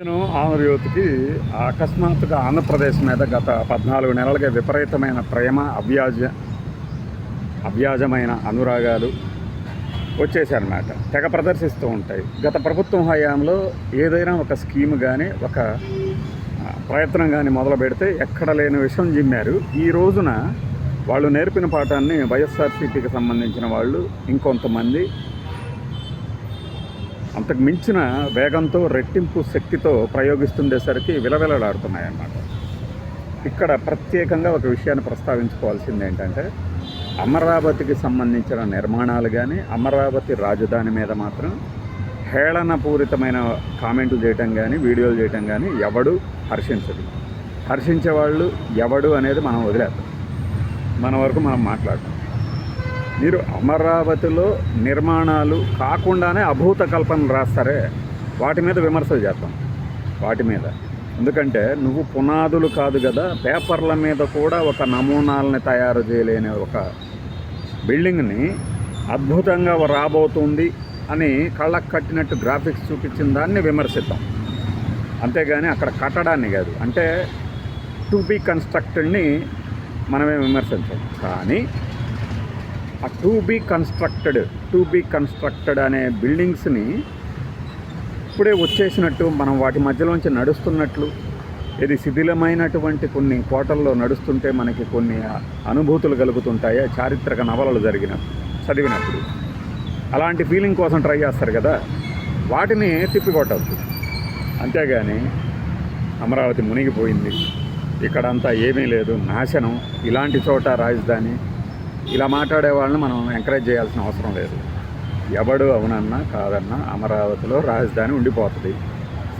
నేను ఆంధ్ర యువతికి అకస్మాత్తుగా ఆంధ్రప్రదేశ్ మీద గత పద్నాలుగు నెలలుగా విపరీతమైన ప్రేమ అవ్యాజ అవ్యాజమైన అనురాగాలు వచ్చేసారన్నమాట తెగ ప్రదర్శిస్తూ ఉంటాయి. గత ప్రభుత్వం హయాంలో ఏదైనా ఒక స్కీమ్ కానీ ఒక ప్రయత్నం కానీ మొదలు పెడితే ఎక్కడ లేని విషయం జిమ్మారు. ఈ రోజున వాళ్ళు నేర్పిన పాఠాన్ని వైఎస్ఆర్సీపీకి సంబంధించిన వాళ్ళు ఇంకొంతమంది అంతకు మించిన వేగంతో రెట్టింపు శక్తితో ప్రయోగిస్తుండేసరికి విలవిలలాడుతున్నాయన్నమాట. ఇక్కడ ప్రత్యేకంగా ఒక విషయాన్ని ప్రస్తావించుకోవాల్సింది ఏంటంటే అమరావతికి సంబంధించిన నిర్మాణాలు కానీ అమరావతి రాజధాని మీద మాత్రం హేళనపూరితమైన కామెంట్లు చేయటం కానీ వీడియోలు చేయటం కానీ ఎవడు హర్షించదు. హర్షించే వాళ్ళు ఎవడు అనేది మనం వదిలేద్దాం. మన వరకు మనం మాట్లాడతాం. మీరు అమరావతిలో నిర్మాణాలు కాకుండానే అభూత కల్పన రాస్తారే వాటి మీద విమర్శలు చేస్తాం వాటి మీద. ఎందుకంటే నువ్వు పునాదులు కాదు కదా పేపర్ల మీద కూడా ఒక నమూనాలని తయారు చేయలేని ఒక బిల్డింగ్ని అద్భుతంగా రాబోతుంది అని కళ్ళకు కట్టినట్టు గ్రాఫిక్స్ చూపించిన దాన్ని విమర్శిద్దాం. అంతేగాని అక్కడ కట్టడాన్ని కాదు. అంటే టు బీ కన్స్ట్రక్టెడ్ని మనమే విమర్శించాం. కానీ ఆ to be constructed to be constructed అనే బిల్డింగ్స్ని ఇప్పుడే వచ్చేసినట్టు మనం వాటి మధ్యలోంచి నడుస్తున్నట్లు ఇది శిథిలమైనటువంటి కొన్ని కోటల్లో నడుస్తుంటే మనకి కొన్ని అనుభూతులు కలుగుతుంటాయి చారిత్రక నవలలు జరిగిన చదివినప్పుడు. అలాంటి ఫీలింగ్ కోసం ట్రై చేస్తారు కదా. వాటిని తిప్పికొట్టద్దు. అంతేగాని అమరావతి మునిగిపోయింది. ఇక్కడంతా ఏమీ లేదు. నాశనం. ఇలాంటి చోట రాజధాని. ఇలా మాట్లాడే వాళ్ళని మనం ఎంకరేజ్ చేయాల్సిన అవసరం లేదు. ఎవడు అవునన్నా కాదన్నా అమరావతిలో రాజధాని ఉండిపోతుంది.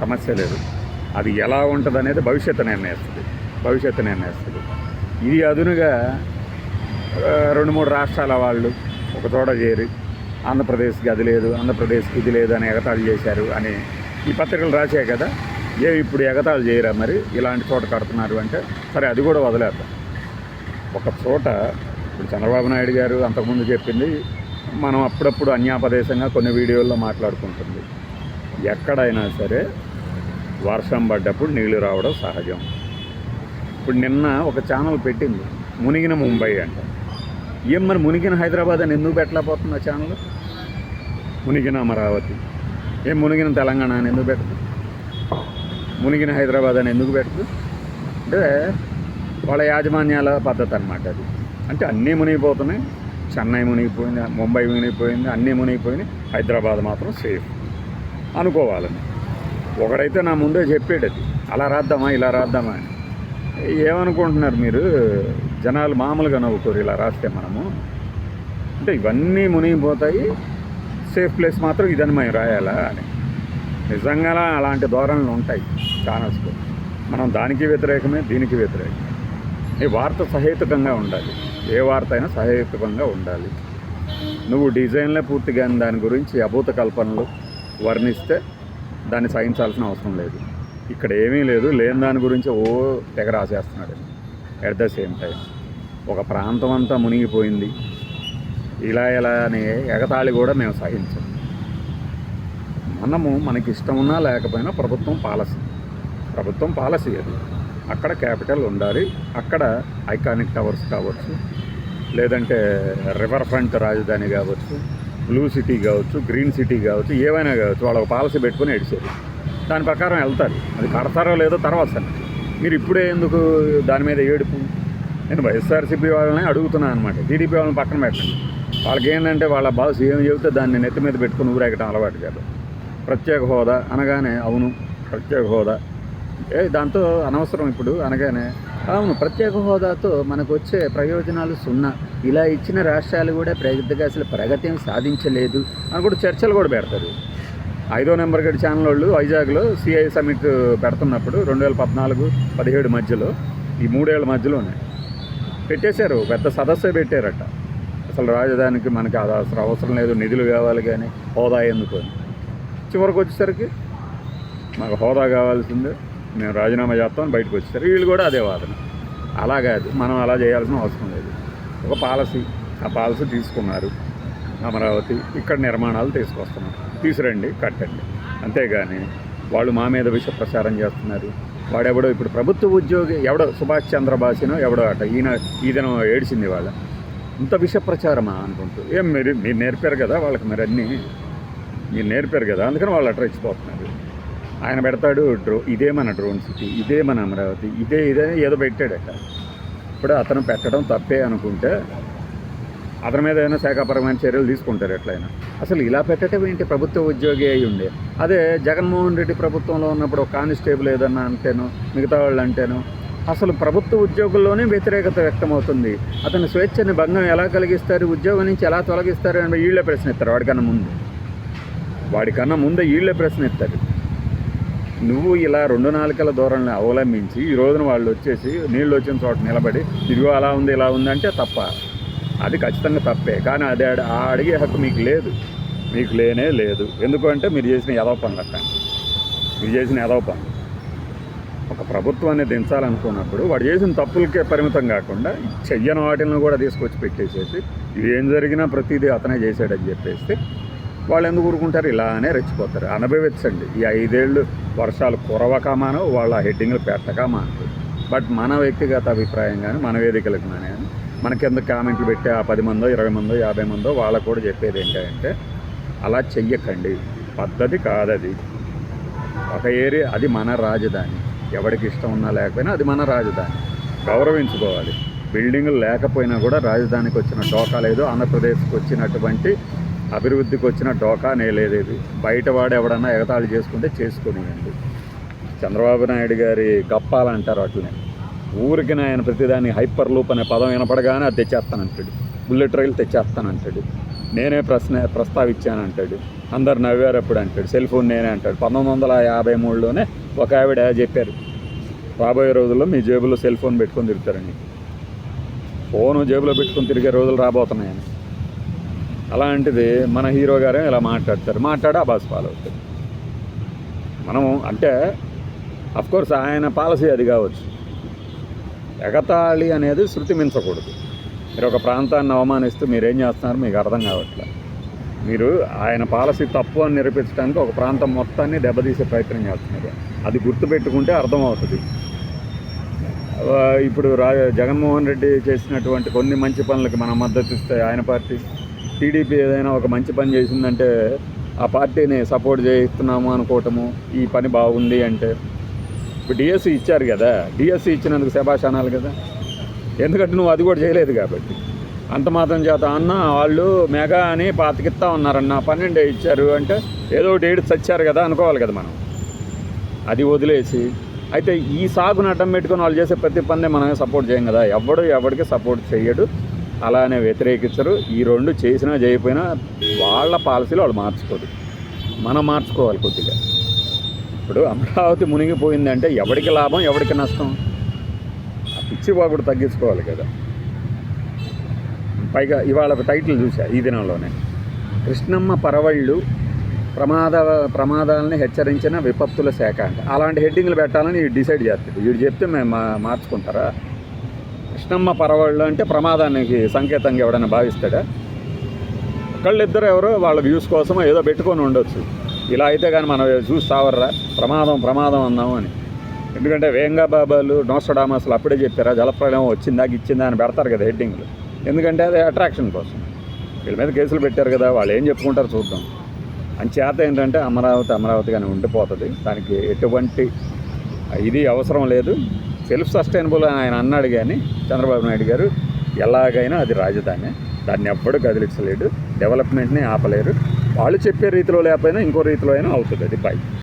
సమస్య లేదు. అది ఎలా ఉంటుంది అనేది భవిష్యత్తు నిర్ణయిస్తుంది. భవిష్యత్తు నిర్ణయిస్తుంది. ఇది అదునుగా రెండు మూడు రాష్ట్రాల వాళ్ళు ఒక చోట చేరి ఆంధ్రప్రదేశ్కి అది లేదు ఆంధ్రప్రదేశ్కి ఇది లేదు అని ఎగతాళి చేశారు అని ఈ పత్రికలు రాశాయి కదా. ఏ ఇప్పుడు ఎగతాళి చేయరా మరి? ఇలాంటి చోట కడుతున్నారు అంటే సరే అది కూడా వదిలేద్దాం. ఒక చోట ఇప్పుడు చంద్రబాబు నాయుడు గారు అంతకుముందు చెప్పింది మనం అప్పుడప్పుడు అన్యాపదేశంగా కొన్ని వీడియోల్లో మాట్లాడుకుంటుంది. ఎక్కడైనా సరే వర్షం పడ్డప్పుడు నీళ్ళు రావడం సహజం. ఇప్పుడు నిన్న ఒక ఛానల్ పెట్టింది మునిగిన ముంబై అంట. ఏం మరి మునిగిన హైదరాబాద్ అని ఎందుకు పెట్టలేకపోతుంది ఆ ఛానల్? మునిగిన అమరావతి. ఏం మునిగిన తెలంగాణ అని ఎందుకు పెట్టదు? మునిగిన హైదరాబాద్ అని ఎందుకు పెట్టదు? అంటే వాళ్ళ యాజమాన్యాల పద్ధతి అనమాట అది. అంటే అన్నీ మునిగిపోతున్నాయి. చెన్నై మునిగిపోయింది ముంబై మునిగిపోయింది అన్నీ మునిగిపోయినాయి. హైదరాబాద్ మాత్రం సేఫ్. అనుకోవాలని. ఒకడైతే నా ముందే చెప్పాడు అది అలా రాద్దామా ఇలా రాద్దామా అని. ఏమనుకుంటున్నారు మీరు? జనాలు మామూలుగా నవ్వుకోరు ఇలా రాస్తే మనము. అంటే ఇవన్నీ మునిగిపోతాయి. సేఫ్ ప్లేస్ మాత్రం ఇదని మేము రాయాలా అని. నిజంగా అలాంటి ధోరణులు ఉంటాయి ఛానల్స్లో మనం దానికి వ్యతిరేకమే దీనికి వ్యతిరేకమే. ఈ వార్త సహేతుకంగా ఉండాలి. ఏ వార్త అయినా సహేతుకంగా ఉండాలి. నువ్వు డిజైన్లే పూర్తిగా దాని గురించి అభూత కల్పనలు వర్ణిస్తే దాన్ని సహించాల్సిన అవసరం లేదు. ఇక్కడ ఏమీ లేదు లేని దాని గురించి ఓ తెగ రాసేస్తున్నాడు. ఎట్ ద సేమ్ టైం ఒక ప్రాంతం అంతా మునిగిపోయింది. ఇలా ఇలా అనే ఎగతాళి కూడా మేము సహించాం. మనము మనకి ఇష్టమున్నా లేకపోయినా ప్రభుత్వం పాలసీ. ప్రభుత్వం పాలసీ అది. అక్కడ క్యాపిటల్ ఉండాలి. అక్కడ ఐకానిక్ టవర్స్ కావచ్చు. లేదంటే రివర్ ఫ్రంట్ రాజధాని కావచ్చు బ్లూ సిటీ కావచ్చు గ్రీన్ సిటీ కావచ్చు ఏవైనా కావచ్చు వాళ్ళ ఒక పాలసీ పెట్టుకొని ఎడిచారు దాని ప్రకారం వెళ్తారు. అది కడతారో లేదో తర్వాత సంగతి. మీరు ఇప్పుడే ఎందుకు దాని మీద ఏడుపు? నేను వైఎస్ఆర్సీపీ వాళ్ళని అడుగుతున్నాను అనమాట టీడీపీ వాళ్ళని పక్కన పెట్టండి. వాళ్ళకి ఏంటంటే వాళ్ళ బాస్ ఏం చెబితే దాన్ని నెత్తి మీద పెట్టుకుని ఊరేగటం అలవాటు కాదు. ప్రత్యేక హోదా అనగానే అవును ప్రత్యేక హోదా. ఏ దాంతో అనవసరం ఇప్పుడు అనగానే. అవును ప్రత్యేక హోదాతో మనకు వచ్చే ప్రయోజనాలు సున్నా. ఇలా ఇచ్చిన రాష్ట్రాలు కూడా పెద్దగా అసలు ప్రగతి సాధించలేదు అని కూడా చర్చలు కూడా పెడతారు. ఐదో నెంబర్ గడి ఛానల్ వాళ్ళు వైజాగ్లో సిఐ సమిట్ పెడుతున్నప్పుడు రెండు వేల పద్నాలుగు పదిహేడు మధ్యలో ఈ మూడేళ్ళ మధ్యలోనే పెట్టేశారు. పెద్ద సదస్సు పెట్టారట. అసలు రాజధానికి మనకి అది అసలు అవసరం లేదు నిధులు కావాలి కానీ హోదా ఎందుకు అని. చివరికి వచ్చేసరికి మాకు హోదా కావాల్సిందే. మేము రాజీనామా చేస్తామని బయటకు వచ్చేసరి వీళ్ళు కూడా అదే వాదన. అలా కాదు మనం అలా చేయాల్సిన అవసరం లేదు. ఒక పాలసీ ఆ పాలసీ తీసుకున్నారు అమరావతి ఇక్కడ నిర్మాణాలు తీసుకొస్తున్నాం తీసురండి కట్టండి. అంతేగాని వాళ్ళు మా మీద విష ప్రచారం చేస్తున్నారు. వాడెవడో ఇప్పుడు ప్రభుత్వ ఉద్యోగి ఎవడో సుభాష్ చంద్రబాసినో ఎవడో అట ఈయన ఈదనం ఏడిచింది వాళ్ళ. ఇంత విష ప్రచారమా అనుకుంటూ ఏం మీరు మీరు నేర్పారు కదా వాళ్ళకి మరి అన్నీ. మీరు నేర్పారు కదా అందుకని వాళ్ళు అట్రెచ్చిపోతున్నారు ఆయన పెడతాడు డ్రో ఇదే మన డ్రోన్ సిటీ ఇదే మన అమరావతి ఇదే ఇదే ఏదో పెట్టాడట. ఇప్పుడు అతను పెట్టడం తప్పే అనుకుంటే అతని మీద ఏదైనా శాఖాపరమైన చర్యలు తీసుకుంటారు ఎట్లయినా. అసలు ఇలా పెట్టడం ఏంటి? ప్రభుత్వ ఉద్యోగి అయి ఉండే. అదే జగన్మోహన్ రెడ్డి ప్రభుత్వంలో ఉన్నప్పుడు ఒక కానిస్టేబుల్ ఏదన్నా అంటేనో మిగతా వాళ్ళు అంటేనో అసలు ప్రభుత్వ ఉద్యోగుల్లోనే వ్యతిరేకత వ్యక్తమవుతుంది. అతని స్వేచ్ఛని భంగం ఎలా కలిగిస్తారు? ఉద్యోగం నుంచి ఎలా తొలగిస్తారు? అని వీళ్ళే ప్రశ్నిస్తారు వాడికన్నా ముందు. వాడికన్నా ముందే వీళ్ళే ప్రశ్నిస్తారు. నువ్వు ఇలా రెండు నాలుకల ధోరణిని అవలంబించి ఈ రోజున వాళ్ళు వచ్చేసి నీళ్ళు వచ్చిన చోట నిలబడి ఇదిగో అలా ఉంది ఇలా ఉంది అంటే తప్ప. అది ఖచ్చితంగా తప్పే. కానీ అది ఆ అడిగే హక్కు మీకు లేదు. మీకు లేనే లేదు. ఎందుకంటే మీరు చేసిన ఎదవ పనులు అట్ట మీరు చేసిన ఎదవ పనులు. ఒక ప్రభుత్వాన్ని దించాలనుకున్నప్పుడు వాడు చేసిన తప్పులకే పరిమితం కాకుండా చెయ్యని వాటిని కూడా తీసుకొచ్చి పెట్టేసేసి ఏం జరిగినా ప్రతిదీ అతనే చేశాడని చెప్పేస్తే వాళ్ళు ఎందుకు ఊరుకుంటారు? ఇలానే రెచ్చిపోతారు. అనుభవించండి. ఈ ఐదేళ్ళు వర్షాలు కురవకమానో వాళ్ళ హెడ్డింగ్లు పెట్టకమానదు బట్ మన వ్యక్తిగత అభిప్రాయం కానీ మన వేదికలకు కానీ మనకెందుకు కామెంట్లు పెట్టే ఆ పది మందో ఇరవై మందో యాభై మందో వాళ్ళకు కూడా చెప్పేది ఏంటంటే అలా చెయ్యకండి. పద్ధతి కాదది. ఒక ఏరియా అది మన రాజధాని. ఎవరికి ఇష్టం ఉన్నా లేకపోయినా అది మన రాజధాని. గౌరవించుకోవాలి. బిల్డింగులు లేకపోయినా కూడా రాజధానికి వచ్చిన డోకా లేదు ఆంధ్రప్రదేశ్కి వచ్చినటువంటి అభివృద్ధికి వచ్చిన డోకానే లేదు ఇది. బయటవాడు ఎవడన్నా ఎగతాళి చేసుకుంటే చేసుకునియండి. చంద్రబాబు నాయుడు గారి గప్పాలంటారు అట్లనే. ఊరికి ఆయన ప్రతిదాన్ని హైపర్ లూప్ అనే పదం వినపడగానే అది తెచ్చేస్తానంటాడు. బుల్లెట్ రైలు తెచ్చేస్తానంటాడు. నేనే ప్రశ్న ప్రస్తావించానంటాడు. అందరు నవ్వారు అప్పుడు అంటాడు. సెల్ ఫోన్ నేనే అంటాడు. పంతొమ్మిది వందల యాభై మూడులోనే ఒక ఆవిడ చెప్పారు. రాబోయే రోజుల్లో మీ జేబులో సెల్ ఫోన్ పెట్టుకొని తిరుగుతారని ఫోను జేబులో పెట్టుకొని తిరిగే రోజులు రాబోతున్నాయని. అలాంటిది మన హీరో గారే ఇలా మాట్లాడతారు. మాట్లాడి ఆ ఫాలో అవుతారు మనము అంటే కోర్స్ ఆయన పాలసీ అది కావచ్చు. ఎగతాళి అనేది శృతి మించకూడదు. మీరు ఒక ప్రాంతాన్ని అవమానిస్తూ మీరేం చేస్తున్నారు మీకు అర్థం కావట్లేదు. మీరు ఆయన పాలసీ తప్పు అని నిరూపించడానికి ఒక ప్రాంతం మొత్తాన్ని దెబ్బతీసే ప్రయత్నం చేస్తున్నారు. అది గుర్తుపెట్టుకుంటే అర్థమవుతుంది ఇప్పుడు రా జగన్మోహన్ రెడ్డి చేసినటువంటి కొన్ని మంచి పనులకి మనం మద్దతు ఇస్తే ఆయన పార్టీ టీడీపీ ఏదైనా ఒక మంచి పని చేసిందంటే ఆ పార్టీని సపోర్ట్ చేస్తున్నాము అనుకోవటము ఈ పని బాగుంది అంటే. ఇప్పుడు డిఎస్సి ఇచ్చారు కదా డిఎస్సి ఇచ్చినందుకు శభాష్ అనాలి కదా. ఎందుకంటే నువ్వు అది కూడా చేయలేదు కాబట్టి. అంత మాత్రం చేత అన్న వాళ్ళు మెగా అని పాతికిస్తా ఉన్నారన్న పన్నెండే ఇచ్చారు అంటే ఏదో ఒకటి ఏడు చచ్చారు కదా అనుకోవాలి కదా మనం. అది వదిలేసి అయితే ఈ సాగును అడ్డం పెట్టుకొని వాళ్ళు చేసే ప్రతి పనిని మనమే సపోర్ట్ చేయం కదా. ఎవడు ఎవడికి సపోర్ట్ చేయడు అలానే వ్యతిరేకించరు. ఈ రెండు చేసినా చేయకపోయినా వాళ్ళ పాలసీలు వాళ్ళు మార్చుకోరు. మనం మార్చుకోవాలి కొద్దిగా. ఇప్పుడు అమరావతి మునిగిపోయిందంటే ఎవడికి లాభం ఎవడికి నష్టం? ఆ పిచ్చి తగ్గించుకోవాలి కదా. పైగా ఇవాళ ఒక టైటిల్ చూసా ఈ దినంలోనే. కృష్ణమ్మ పరవళ్ళు ప్రమాద ప్రమాదాలని హెచ్చరించిన విపత్తుల శాఖ అంటే. అలాంటి హెడ్డింగ్లు పెట్టాలని డిసైడ్ చేస్తుంది వీడు చెప్తే మేము మా- మార్చుకుంటారా? కృష్ణమ్మ పరవాళ్ళు అంటే ప్రమాదానికి సంకేతంగా ఎవడైనా భావిస్తాడా? ఒకళ్ళిద్దరు ఎవరో వాళ్ళ వ్యూస్ కోసం ఏదో పెట్టుకొని ఉండొచ్చు. ఇలా అయితే కానీ మనం చూసి సావర్రా ప్రమాదం ప్రమాదం అన్నాము అని. ఎందుకంటే వేంగా బాబాలు నోస్టడామస్లు అప్పుడే చెప్పారా జలప్రలయం వచ్చిందా ఇచ్చిందా అని పెడతారు కదా హెడ్డింగ్లు ఎందుకంటే అది అట్రాక్షన్ కోసం. వీళ్ళ మీద కేసులు పెట్టారు కదా వాళ్ళు ఏం చెప్పుకుంటారు చూద్దాం. అంచేత ఏంటంటే అమరావతి అమరావతిగానే ఉండిపోతుంది. దానికి ఎటువంటి ఇది అవసరం లేదు. సెల్ఫ్ సస్టైనబుల్ అని ఆయన అన్నాడు కానీ చంద్రబాబు నాయుడు గారు ఎలాగైనా అది రాజధాని. దాన్ని ఎవ్వడు కదిలించలేడు. డెవలప్మెంట్ని ఆపలేరు. వాళ్ళు చెప్పే రీతిలో లేకపోయినా ఇంకో రీతిలో అయినా అవుతుంది. అది బై